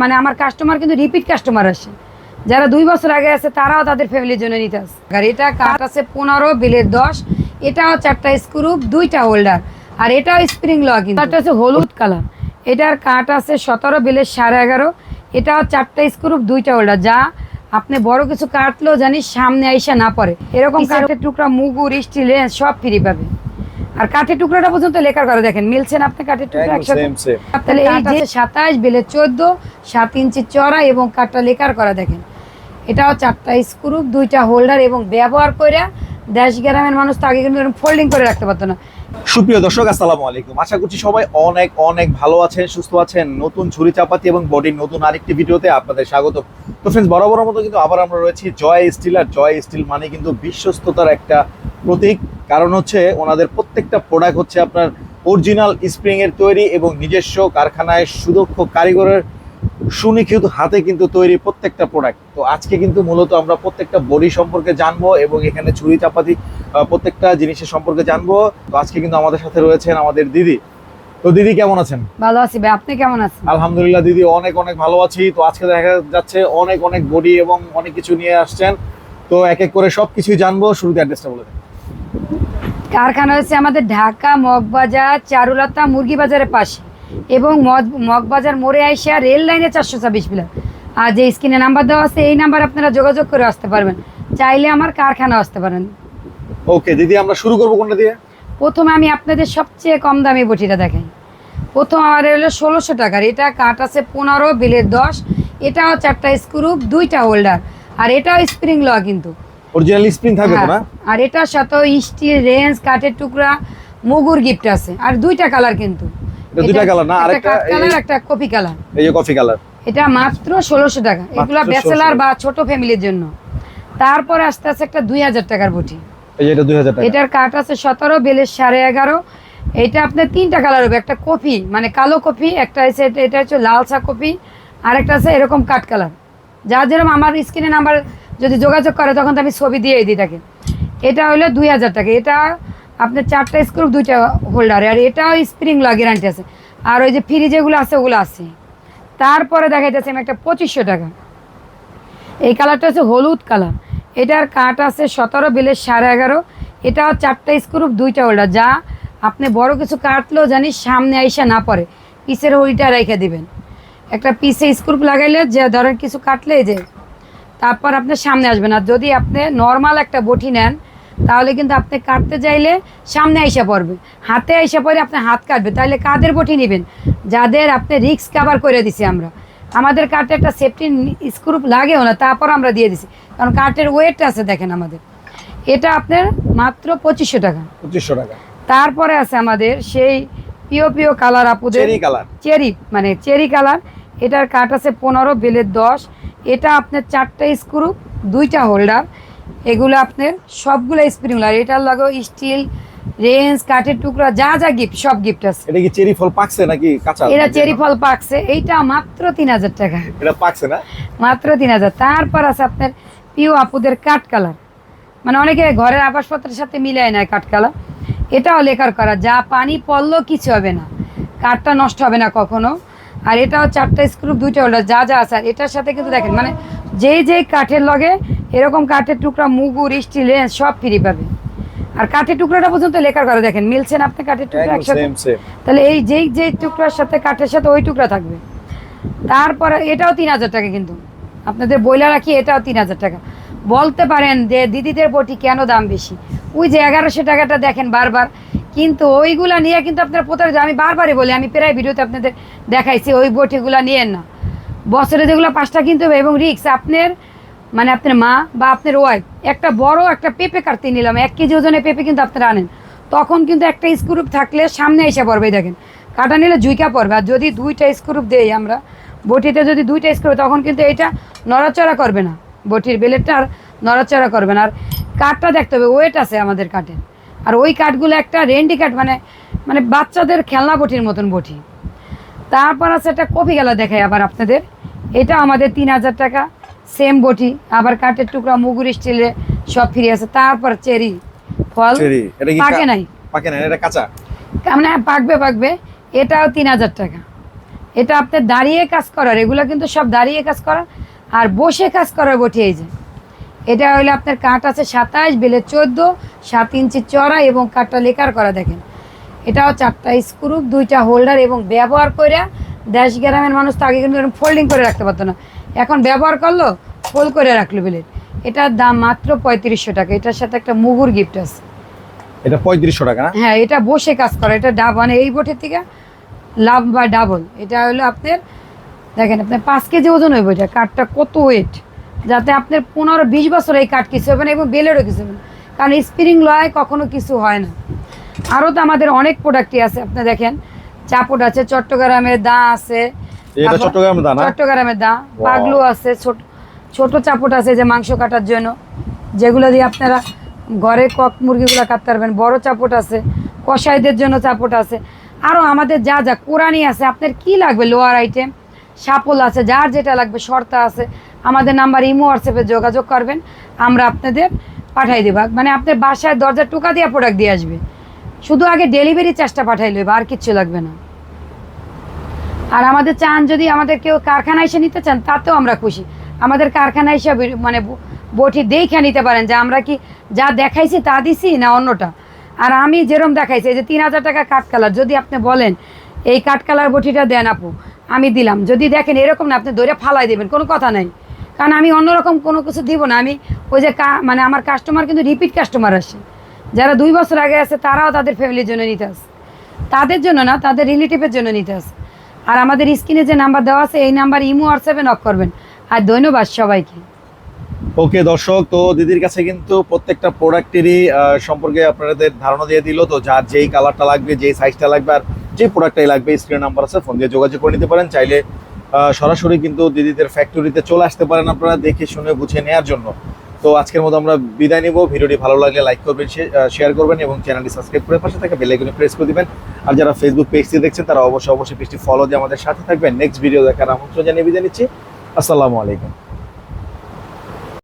মানে আমার কাস্টমার কিন্তু রিপিট কাস্টমার আসে। যারা দুই বছর আগে আছে তারাও তাদের ফ্যামিলির জন্য নিতে আসে। আর এটা কাঠ আছে পনেরো বিলের দশ। এটাও চারটা স্ক্রু দুইটা হোল্ডার আর এটাও স্প্রিং লক এটা হচ্ছে হলুদ কালার এটার কাঠ আছে সতেরো বিলের সাড়ে এগারো। এটাও চারটা স্ক্রু দুইটা হোল্ডার যা আপনি বড় কিছু কাটলেও জানি সামনে আইসা না পড়ে। এরকম কাঠের টুকরা মুগুর স্টিল সব ফ্রি পাবে। আর কাঠের টুকরোটা পর্যন্ত লেখার কথা দেখেন মিলছেন আপনি কাঠের টুকরো একসাথে? সেম সেম তাহলে এই যে সাতাশ বেলে চোদ্দ সাত ইঞ্চি চড়া এবং কাঠটা লেখার করা দেখেন। এটাও চারটা স্ক্রু দুইটা হোল্ডার এবং ব্যবহার করে দেশ গ্রামের মানুষ তো আগে কিন্তু ফোল্ডিং করে রাখতে পারতো না। সুপ্রিয় দর্শক, আসসালামু আলাইকুম। আশা করছি সবাই অনেক অনেক ভালো আছেন, সুস্থ আছেন। নতুন ছুরি চাপাতি এবং বডির নতুন আরেকটি ভিডিওতে আপনাদের স্বাগত তো ফ্রেন্ডস বরাবর মতো কিন্তু আবার আমরা রয়েছি জয় স্টিল, আর জয় স্টিল মানে কিন্তু বিশ্বস্ততার একটা প্রতীক। কারণ হচ্ছে ওনাদের প্রত্যেকটা প্রোডাক্ট হচ্ছে আপনার অরিজিনাল স্প্রিং এর তৈরি এবং নিজস্ব কারখানায় সুদক্ষ কারিগরের সুনিখিত হাতে কিন্তু তৈরি প্রত্যেকটা প্রোডাক্ট তো আজকে কিন্তু মূলত আমরা প্রত্যেকটা বডি সম্পর্কে জানব এবং এখানে ছুরি চাপাতি প্রত্যেকটা জিনিসের সম্পর্কে জানব। তো আজকে কিন্তু আমাদের সাথে রয়েছেন আমাদের দিদি। তো দিদি কেমন আছেন? ভালো আছি ভাই আপনি কেমন আছেন? আলহামদুলিল্লাহ দিদি অনেক অনেক ভালো আছি। তো আজকে দেখা যাচ্ছে অনেক অনেক বডি এবং অনেক কিছু নিয়ে আসছেন। তো এক এক করে সব কিছুই জানব। শুরুতে অ্যাড্রেসটা বলে দেন। কারখানা হচ্ছে আমাদের ঢাকা মগবাজার চারুলতা মুরগি বাজারের পাশে। এবং মগ- মগবাজার মোড়ে আইসা রেল লাইনে চারশো ছাব্বিশ পিলার। আর যে স্ক্রিনে নাম্বার দেওয়া আছে এই নাম্বার আপনারা যোগাযোগ করে আসতে পারবেন। চাইলে আমার কারখানা আসতে পারেন। ওকে দিদি আমরা শুরু করব কোনটা দিয়ে? প্রথমে আমি আপনাদের সবচেয়ে কম দামি বটিটা দেখাই। প্রথম আমার হলো ষোলোশো টাকার। এটা কাঠ আছে পনেরো বিলের দশ। এটাও চারটা স্ক্রু দুইটা হোল্ডার। আর এটাও স্প্রিং ল কিন্তু। অরিজিনাল স্প্রিং থাকবে না? হ্যাঁ, আর এটার সাথে স্টিল রেঞ্জ কাঠের টুকরা মুগুর গিফট আছে। আর দুইটা কালার কিন্তু। এটা দুইটা colour না, আরেকটা কালার একটা কপি কালার। এই যে কফি কালার। এটা মাত্র ষোলোশো টাকা। এগুলা 1600 ব্যাচেলার বা ছোট ফ্যামিলির জন্য। তারপরে আস্তে আস্তে একটা দুই হাজার টাকার বটি। এই এটা দুই হাজার টাকা। এটার কাঠ আছে সতেরো বেলের সাড়ে এগারো। এটা আপনার তিনটা কালার হবে। একটা কফি মানে কালো কফি একটা আছে এটা- এটা হচ্ছে লাল চা কফি আর একটা আছে এরকম কাঠ কালার। যা যেরকম আমার স্ক্রিনে নাম্বার যদি যোগাযোগ করে তখন তো আমি ছবি দিয়ে দিই তাকে। এটা হলো দুই হাজার টাকা। এটা আপনার চারটা স্ক্রু, দুইটা হোল্ডারে আর এটাও স্প্রিং ল গ্যারান্টি আছে। আর ওই যে ফ্রি যেগুলো আছে, ওগুলো আছে। তারপরে দেখাইতেছে আমি একটা পঁচিশশো টাকা। এই কালারটা হচ্ছে হলুদ কালার এটার কাঠ আছে সতেরো, বিলের সাড়ে এগারো। এটাও চারটা স্ক্রু, দুইটা হোল্ডার যা আপনি বড় কিছু কাটলেও জানি সামনে আইসা না পড়ে। পিসের হইটা রেখে দিবেন। একটা পিসে স্ক্রু লাগাইলে যে ধরেন কিছু কাটলে যে, তারপর আপনার সামনে আসবেন আর যদি আপনি নর্মাল একটা বটি নেন তাহলে কিন্তু আপনি কাটতে চাইলে সামনে আইসা পড়বে। হাতে আইসা পড়ে আপনি হাত কাটবে তাহলে কাদের বটি নেবেন? যাদের আপনি রিক্স কাভার করে দিছি আমরা। আমাদের কাঠে একটা সেফটি স্ক্রু লাগেও না তারপর আমরা দিয়ে দিছি। কারণ কাঠের ওয়েট আছে দেখেন আমাদের। এটা আপনার মাত্র পঁচিশশো টাকা। পঁচিশশো টাকা। তারপরে আছে আমাদের সেই পিও পিও কালার আপুদের চেরি কালার। চেরি মানে চেরি কালার। এটার কাঠ আছে পনেরো বেলের দশ। এটা আপনার চারটা স্ক্রু দুইটা হোল্ডার। এগুলো আপনার সবগুলো স্প্রিংলার এটার লাগেও স্টিল রেঞ্জ কাঠের টুকরা যা যা গিফট সব গিফট আছে। এটা কি চেরি ফল পাকছে নাকি কাঁচা? এটা চেরি ফল পাকছে এইটা মাত্র তিন হাজার টাকা। এটা পাকছে না? মাত্র তিন হাজার। তারপর আছে আপনার পিও আপুদের কাঠ কালার। মানে অনেকে ঘরের আবাসপত্রের সাথে মিলায় নেয় কাঠ কালার। এটাও লেখার করা যা পানি পড়লেও কিছু হবে না। কাঠটা নষ্ট হবে না কখনো। আর এটাও চারটা স্ক্রুপ দুইটা হোল্ডার যা যা আছে। আর এটার সাথে কিন্তু দেখেন মানে যেই যেই কাঠের লগে এরকম কাঠের টুকরা মুগুর স্টিল সব ফ্রি পাবে। আর কাঠের টুকরাটা পর্যন্ত লেখার করা দেখেন মিলছেন আপনি কাঠের টুকরা একসাথে? তাহলে এই যেই যেই টুকরার সাথে কাঠের সাথে ওই টুকরা থাকবে। তারপরে এটাও তিন হাজার টাকা কিন্তু। আপনাদের বইলা রাখি এটাও তিন হাজার টাকা। বলতে পারেন যে দিদিদের বটি কেন দাম বেশি? ওই যে এগারোশো টাকাটা দেখেন বারবার। কিন্তু ওইগুলা নিয়ে কিন্তু আপনারা প্রতারিত। আমি বারবারই বলি আমি প্রায় ভিডিওতে আপনাদের দেখাইছি ওই বটিগুলা নিয়েন না। বছরে যেগুলো পাঁচটা কিনতে হবে এবং রিক্স আপনার মানে আপনার মা বা আপনার ওয়াইফ একটা বড় একটা পেঁপে কাটতে নিলাম, এক কেজি ওজনের পেঁপে কিন্তু আপনারা আনেন। তখন কিন্তু একটা স্ক্রুপ থাকলে সামনে এসে পড়বে দেখেন। কাটা নিলে জুইকা পড়বে, আর যদি দুইটা স্ক্রুপ দেই আমরা, বটিতে যদি দুইটা স্ক্রুপ তখন কিন্তু এটা নড়াচড়া করবে না। বটির বেলেটটা আর নড়াচড়া করবে না। আর কাঠটা দেখতে হবে ওয়েট আছে আমাদের কাঠে। আর ওই কাঠগুলো একটা রেন্ডি কাঠ মানে মানে বাচ্চাদের খেলনা বটির মতন বটি। তারপর আছে একটা কপি গেলা দেখাই আবার আপনাদের। এটা আমাদের তিন হাজার টাকা। সেম বটি আবার কাঠের টুকরা মুগুর স্টিলে সব ফ্রি আছে তারপর চেরি ফল চেরি এটা কি পাকে নাই। পাকে না এটা কাঁচা? মানে পাকবে পাকবে এটাও তিন হাজার টাকা। এটা আপনার দাঁড়িয়ে কাজ করার এগুলো কিন্তু সব দাঁড়িয়ে কাজ করার আর বসে কাজ করার বটি এই যে। এটা হলো আপনার কাঠ আছে সাতাশ বেলে চোদ্দ সাত ইঞ্চি চড়া এবং কাঠটা লেকার করা দেখেন। এটাও চারটা স্ক্রু দুইটা হোল্ডার এবং ব্যবহার করে দেশ গ্রামের মানুষ তো আগে কিন্তু ফোল্ডিং করে রাখতে পারতো না। এখন ব্যবহার করল ফোল্ড করে রাখল বিলেট এটার দাম মাত্র পঁয়ত্রিশশো টাকা। এটার সাথে একটা মুগুর গিফট আছে। এটা পঁয়ত্রিশশো টাকা না? হ্যাঁ এটা বসে কাজ করে। এটা ডাব মানে এই বোটের থেকে লাভ বা ডাবল। এটা হলো আপনার দেখেন আপনার পাঁচ কেজি ওজন হইব এটা। কাঠটা কত ওয়েট যাতে আপনার পনেরো বিশ বছর এই কাঠ কিছু হবে না এবং বেলেরও কিছু হবে না। কারণ স্প্রিং লয় কখনো কিছু হয় না। আরও তো আমাদের অনেক প্রোডাক্টই আছে। আপনি দেখেন চাপট আছে চট্টগ্রামের দা আছে। চট্টগ্রামের দা চট্টগ্রামের দা। পাগলু আছে ছোট ছোট চাপট আছে যে মাংস কাটার জন্য। যেগুলো দিয়ে আপনারা ঘরে কক মুরগিগুলো কাটতে পারবেন। বড় চাপট আছে কষাইদের জন্য চাপট আছে। আরও আমাদের যা যা কোরআনি আছে আপনার কি লাগবে লোয়ার আইটেম? সাপল আছে যার যেটা লাগবে শর্তা আছে। আমাদের নাম্বার ইমো হোয়াটসঅ্যাপে যোগাযোগ করবেন। আমরা আপনাদের পাঠাই দেবো। মানে আপনার বাসায় দরজা টোকা দিয়ে প্রোডাক্ট দিয়ে আসবে। শুধু আগে ডেলিভারি চার্জটা পাঠাই লইবে, আর কিচ্ছু লাগবে না। আর আমাদের চান যদি আমাদের কেউ কারখানা এসে নিতে চান, তাতেও আমরা খুশি। আমাদের কারখানা এসে মানে বটি দেখে নিতে পারেন যে আমরা কি যা দেখাইছি তা দিছি না অন্যটা। আর আমি যেরম দেখাইছি যে তিন হাজার টাকা কাঠ কালার, যদি আপনি বলেন, এই কাঠ কালার বটিটা দেন আপু, আমি দিলাম। যদি দেখেন এরকম না, আপনি দৌড়ে ফালাই দেবেন, কোনো কথা নাই। কারণ আমি অন্যরকম কোনো কিছু দিব না, আমি ওই যে মানে আমার কাস্টমার কিন্তু রিপিট কাস্টমার আসে। যারা দুই বছর আগে আছে, তারাও তাদের ফ্যামিলির জন্য নিতে আসে। তাদের জন্য না, তাদের রিলেটিভের জন্য নিতে আসে। আর আমাদের স্ক্রিনে যে নাম্বার দেওয়া আছে, এই নাম্বার ইমো হোয়াটসঅ্যাপে নক করবেন। আর ধন্যবাদ সবাইকে। ওকে দর্শক, তো দিদির কাছে কিন্তু প্রত্যেকটা প্রোডাক্টেরই সম্পর্কে আপনাদের ধারণা দিয়ে দিল। তো যার যেই কালারটা লাগবে, যেই সাইজটা লাগবে, আর যে প্রোডাক্টটাই লাগবে স্ক্রিন নাম্বার আছে ফোন দিয়ে যোগাযোগ করে নিতে পারেন। চাইলে সরাসরি কিন্তু দিদিদের ফ্যাক্টরিতে চলে আসতে পারেন আপনারা, দেখে শুনে, বুঝে নেওয়ার জন্য। তো আজকের মতো আমরা বিদায় নিব। ভিডিওটি ভালো লাগলে লাইক করবেন শেয়ার করবেন এবং চ্যানেলটি সাবস্ক্রাইব করে পাশে থাকা বেল আইকনে প্রেস করে দিবেন। আর যারা ফেসবুক পেজটি দেখছেন, তারা অবশ্যই অবশ্যই পেজটি ফলো দিয়ে আমাদের সাথে থাকবেন। নেক্সট ভিডিও দেখার আমন্ত্রণ জানিয়ে বিদায় নিচ্ছি। আসসালামু আলাইকুম।